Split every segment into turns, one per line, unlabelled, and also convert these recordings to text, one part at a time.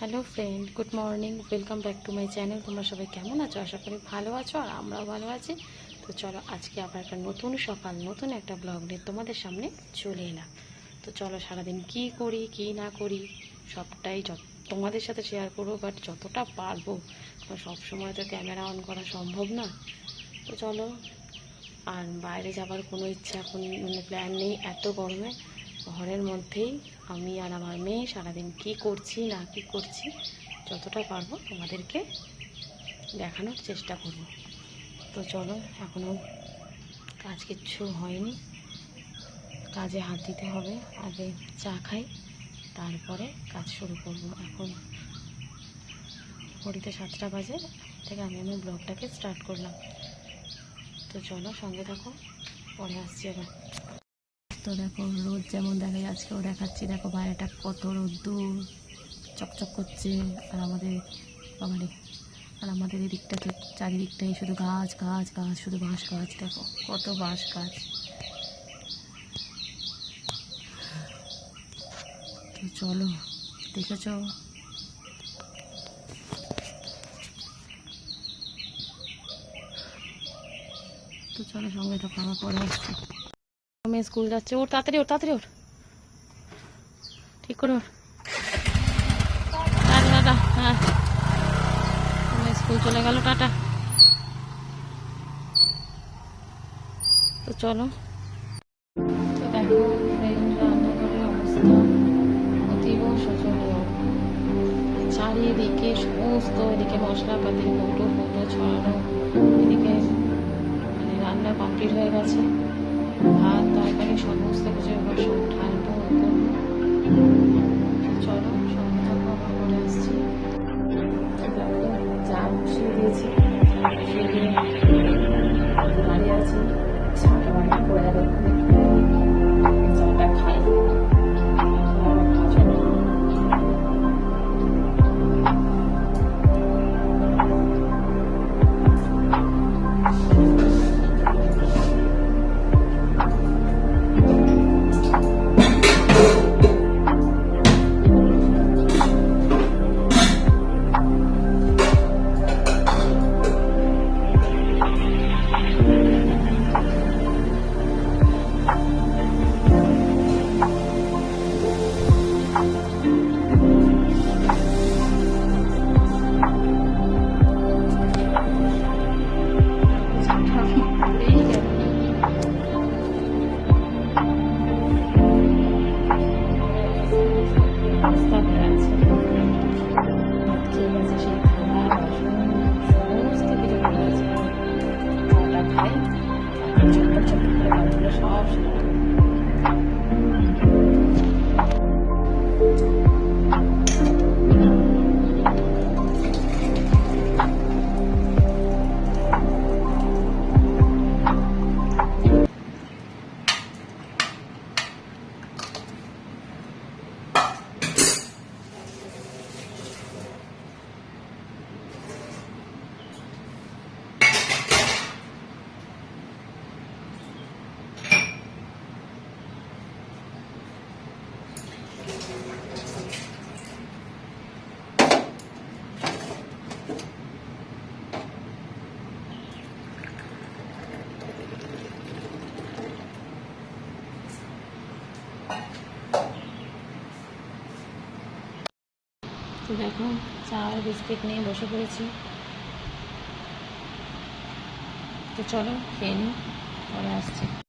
Hello friend good morning welcome back to my channel তোমরা সবাই কেমন আছো? আশা করি ভালো আছো আর আমরাও ভালো আছি। তো চলো, আজকে আবার একটা নতুন সকাল, নতুন একটা ব্লগ নিয়ে তোমাদের সামনে চলে এলাম। তো চলো, সারাদিন কি করি, কি না করি, সবটাই তোমাদের সাথে শেয়ার করব বাট যতটা পারব। সব সময় তো ক্যামেরা অন করা সম্ভব না। তো চলো, আর বাইরে যাবার কোনো ইচ্ছা এখন মানে প্ল্যান নেই এত গরমে। ঘরের মধ্যেই আমি আর আমার মেয়ে সারাদিন কি করছি, না কি করছি, যতটা পারব তোমাদেরকে দেখানোর চেষ্টা করব। তো চলো এখনও কাজ কিচ্ছু হয়নি। কাজে হাত দিতে হবে, আগে চা খাই, তারপরে কাজ শুরু করব। এখন ঘড়িতে সাতটা বাজে থেকে আমি আমার ব্লগটাকে স্টার্ট করলাম। তো চলো, সঙ্গে থাকো, পরে আসছি আবার। তো দেখো, রোদ যেমন দেখা যাচ্ছে, ও দেখাচ্ছি, দেখো বাইরেটা কত রোদ্দুর চকচক করছে, আর আমাদের বাবারে আর আমাদের এদিকটা তো চারিদিকটাই শুধু গাছ গাছ গাছ, শুধু বাঁশ গাছ, দেখো, কত বাঁশ গাছ। তো চলো, দেখেছ? তো চলো সঙ্গে তো খাওয়া পরে আসছি। মেয়ে স্কুল যাচ্ছে। ওর তাড়াতাড়ি ওর তাড়াতাড়ি ওর। ঠিক করে ওর। হ্যাঁ। স্কুল চলে গেল, টাটা। তো চলো। চারিদিকে সমস্ত এদিকে মশলাপাতির কৌটো ফৌটো ছড়ানো, এদিকে মানে রান্না কমপ্লিট হয়ে গেছে। ভাত তরকারি সমস্ত কিছু এবার সব ঢালবো এ তো দেখো চা আর বিস্কিট নিয়ে বসে পড়েছি। তো চলো খেয়ে নিই পরে আসছি।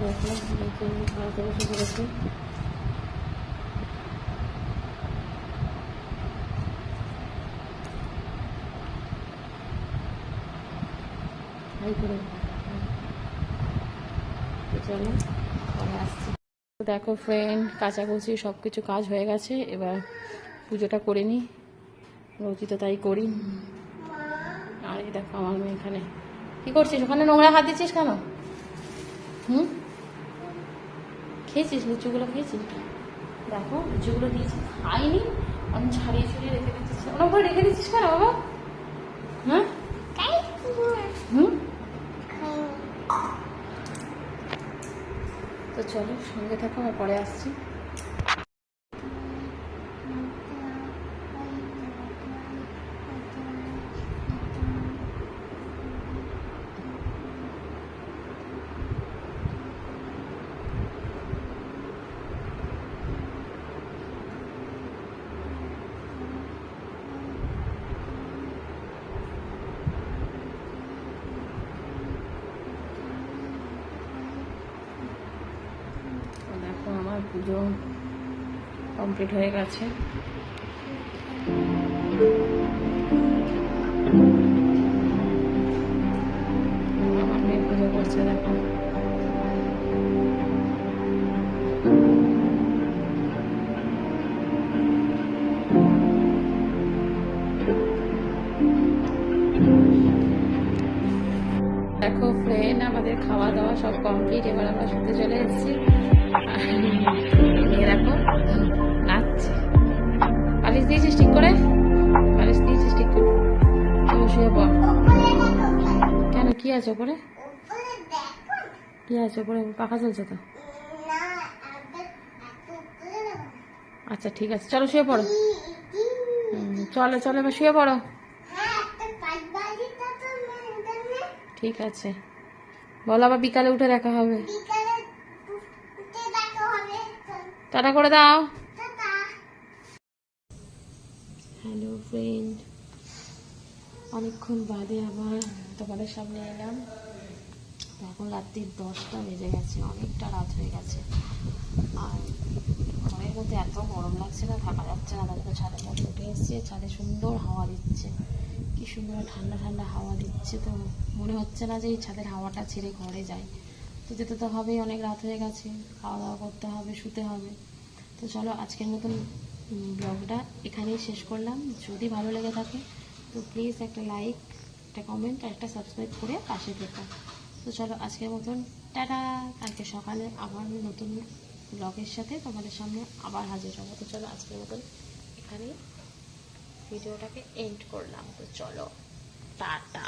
দেখো পরে আসছি দেখো ফ্রেন্ড কাচাকুচি সব কিছু কাজ হয়ে গেছে, এবার পুজোটা করে নিই রোজই তো তাই করি। আর দেখো আমার মেয়ে এখানে। কি করছিস? ওখানে নোংরা হাত দিচ্ছিস কেন? হুম? খেয়েছিস? লিচুগুলো খেয়েছিস? দেখো, লিচুগুলো দিয়েছি খাইনি, আমি ছাড়িয়ে ছড়িয়ে রেখে দিচ্ছিস ওনার উপরে রেখে দিচ্ছিস কেন বাবা? হ্যাঁ হুম? তো চলো, সঙ্গে থাকো, আমি পরে আসছি তো দেখো আমার পুজো কমপ্লিট হয়ে গেছে। পুজো করছে, দেখো। দেখো ফ্রেন্ড আমাদের খাওয়া দাওয়া সব কমপ্লিট এবার আমরা শুতে চলে এসেছি। শুয়ে পড় কেন কি আছে ওপরে? কি আছে ওপরে? পাখা চলছে তো? আচ্ছা ঠিক আছে। চলো শুয়ে পড়ো। চলো চলো এবার শুয়ে পড়ো। ঠিক আছে। বলো আবার বিকালে উঠে দেখা হবে। টাটা করে দাও। হ্যালো ফ্রেন্ড অনেকক্ষণ বাদে আবার তোমাদের সামনে এলাম। এখন রাত্রি দশটা বেজে গেছে, অনেকটা রাত হয়ে গেছে। আর ঘরের মধ্যে এত গরম লাগছে না, থাকা যাচ্ছে না তাদের ছাদের মধ্যে উঠে এসছে, ছাদে সুন্দর হাওয়া দিচ্ছে। কি সুন্দর ঠান্ডা ঠান্ডা হাওয়া দিচ্ছে তো মনে হচ্ছে না যে এই ছাদের হাওয়াটা ছেড়ে ঘরে যায় তো যেতে তো হবেই, অনেক রাত হয়ে গেছে, খাওয়া দাওয়া করতে হবে, শুতে হবে। তো চলো আজকের মতন ব্লগটা এখানেই শেষ করলাম। যদি ভালো লেগে থাকে তো প্লিজ একটা লাইক একটা কমেন্ট আর একটা সাবস্ক্রাইব করে পাশে থেকো। তো চলো আজকের মতন, টাটা। কালকে সকালে আবার নতুন ব্লগের সাথে তোমাদের সামনে আবার হাজির হব। তো চলো আজকের মতন এখানেই ভিডিওটাকে এন্ড করলাম। তো চলো, টাটা।